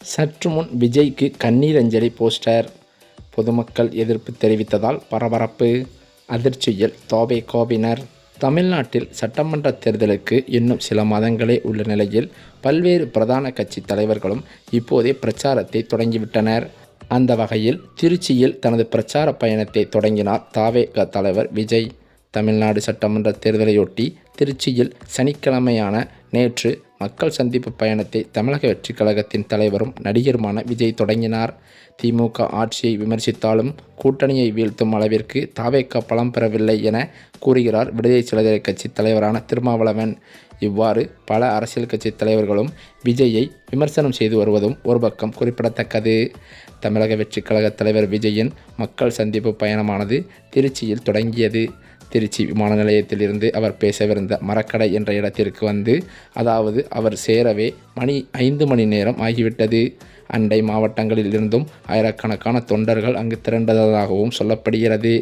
சற்று முன் விஜய்க்கு கண்ணீர் அஞ்சலி போஸ்டர். பொதுமக்கள் எதிர்ப்பு தெரிவித்ததால் பரபரப்பு அதிர்ச்சியில் தோபை கோபினர். தமிழ்நாட்டில் சட்டமன்ற தேர்தலுக்கு இன்னும் சில மாதங்களே உள்ள நிலையில் பல்வேறு பிரதான கட்சி தலைவர்களும் இப்போதே பிரச்சாரத்தை தொடங்கிவிட்டனர். அந்த வகையில் திருச்சியில் தனது பிரச்சார பயணத்தை தொடங்கினார் தாவேக தலைவர் விஜய். தமிழ்நாடு சட்டமன்ற தேர்தலையொட்டி திருச்சியில் சனிக்கிழமையான நேற்று மக்கள் சந்திப்பு பயணத்தை தமிழக வெற்றிக் கழகத்தின் தலைவரும் நடிகருமான விஜய் தொடங்கினார். திமுக ஆட்சியை விமர்சித்தாலும் கூட்டணியை வீழ்த்தும் அளவிற்கு தாவேக்க பலம் பெறவில்லை என கூறுகிறார் விடுதலை சிறுத்தை கட்சி தலைவரான திருமாவளவன். இவ்வாறு பல அரசியல் கட்சி தலைவர்களும் விஜயை விமர்சனம் செய்து வருவதும் ஒரு பக்கம் குறிப்பிடத்தக்கது. தமிழக வெற்றிக் கழக தலைவர் விஜயின் மக்கள் சந்திப்பு பயணமானது திருச்சியில் தொடங்கியது. திருச்சி விமான நிலையத்திலிருந்து அவர் பேசவிருந்த மரக்கடை என்ற இடத்திற்கு வந்து அதாவது அவர் சேரவே மணி ஐந்து மணி நேரம் ஆகிவிட்டது. அண்டை மாவட்டங்களில் இருந்தும் ஆயிரக்கணக்கான தொண்டர்கள் அங்கு திரண்டதாகவும் சொல்லப்படுகிறது.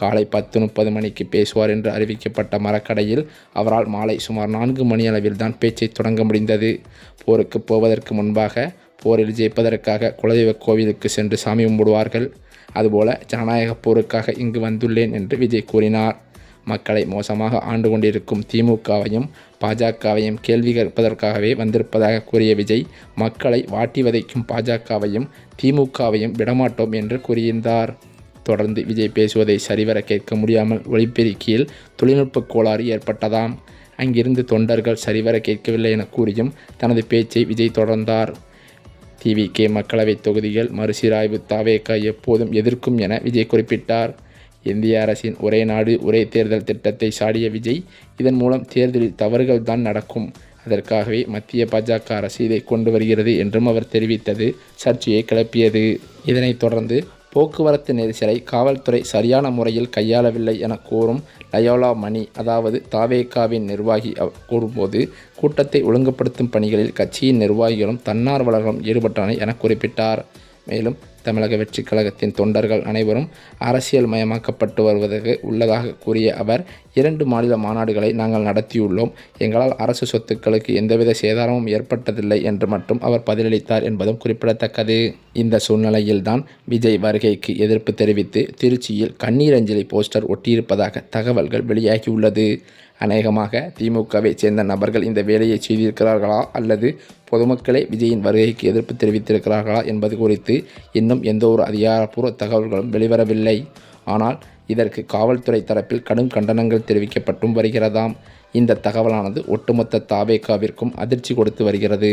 காலை பத்து முப்பது மணிக்கு பேசுவார் என்று அறிவிக்கப்பட்ட மரக்கடையில் அவரால் மாலை சுமார் நான்கு மணி அளவில் தான் பேச்சை தொடங்க முடிந்தது. போருக்கு போவதற்கு முன்பாக போரில் ஜெயிப்பதற்காக குலதெய்வ கோவிலுக்கு சென்று சாமி கும்பிடுவார்கள். அதுபோல ஜனநாயக போருக்காக இங்கு வந்துள்ளேன் என்று விஜய் கூறினார். மக்களை மோசமாக ஆண்டு கொண்டிருக்கும் திமுகவையும் பாஜகவையும் கேள்வி கேட்பதற்காகவே வந்திருப்பதாக கூறிய விஜய் மக்களை வாட்டி வதைக்கும் பாஜகவையும் திமுகவையும் விடமாட்டோம் என்று கூறியிருந்தார். தொடர்ந்து விஜய் பேசுவதை சரிவர கேட்க முடியாமல் ஒளிபெருக்கியில் தொழில்நுட்ப கோளாறு ஏற்பட்டதாம். அங்கிருந்து தொண்டர்கள் சரிவர கேட்கவில்லை என கூறியும் தனது பேச்சை விஜய் தொடர்ந்தார். டிவிகே மக்களவைத் தொகுதிகள் மறுசீராய்வு தாவேக்கா எப்போதும் எதிர்க்கும் என விஜய் குறிப்பிட்டார். இந்திய அரசின் ஒரே நாடு ஒரே தேர்தல் திட்டத்தை சாடிய விஜய் இதன் மூலம் தேர்தலில் தவறுகள் தான் நடக்கும். அதற்காகவே மத்திய பாஜக அரசு இதை கொண்டு வருகிறது என்றும் அவர் தெரிவித்தது. சர்ச்சையை கிளப்பியது. இதனைத் தொடர்ந்து போக்குவரத்து நெரிசலை காவல்துறை சரியான முறையில் கையாளவில்லை என கூறும் லயோலா மணி அதாவது தாவேகாவின் நிர்வாகி கூறும்போது கூட்டத்தை ஒழுங்குபடுத்தும் பணிகளில் கட்சியின் நிர்வாகிகளும் தன்னார்வலர்களும் ஈடுபட்டனர் என குறிப்பிட்டார். மேலும் தமிழக வெற்றிக் கழகத்தின் தொண்டர்கள் அனைவரும் அரசியல் மயமாக்கப்பட்டு வருவதற்கு உள்ளதாக கூறிய அவர் இரண்டு மாநில மாநாடுகளை நாங்கள் நடத்தியுள்ளோம். எங்களால் அரசு சொத்துக்களுக்கு எந்தவித சேதாரமும் ஏற்பட்டதில்லை என்று மட்டும் அவர் பதிலளித்தார் என்பதும் குறிப்பிடத்தக்கது. இந்த சூழ்நிலையில்தான் விஜய் வருகைக்கு எதிர்ப்பு தெரிவித்து திருச்சியில் கண்ணீர் அஞ்சலி போஸ்டர் ஒட்டியிருப்பதாக தகவல்கள் வெளியாகியுள்ளது. அநேகமாக திமுகவை சேர்ந்த நபர்கள் இந்த வேலையை செய்திருக்கிறார்களா அல்லது பொதுமக்களே விஜயின் வருகைக்கு எதிர்ப்பு தெரிவித்திருக்கிறார்களா என்பது குறித்து இன்னும் எந்த ஒரு அதிகாரப்பூர்வ தகவல்களும் வெளிவரவில்லை. ஆனால் இதற்கு காவல்துறை தரப்பில் கடும் கண்டனங்கள் தெரிவிக்கப்பட்டும் வருகிறதாம். இந்த தகவலானது ஒட்டுமொத்த தாவேகாவிற்கும் அதிர்ச்சி கொடுத்து வருகிறது.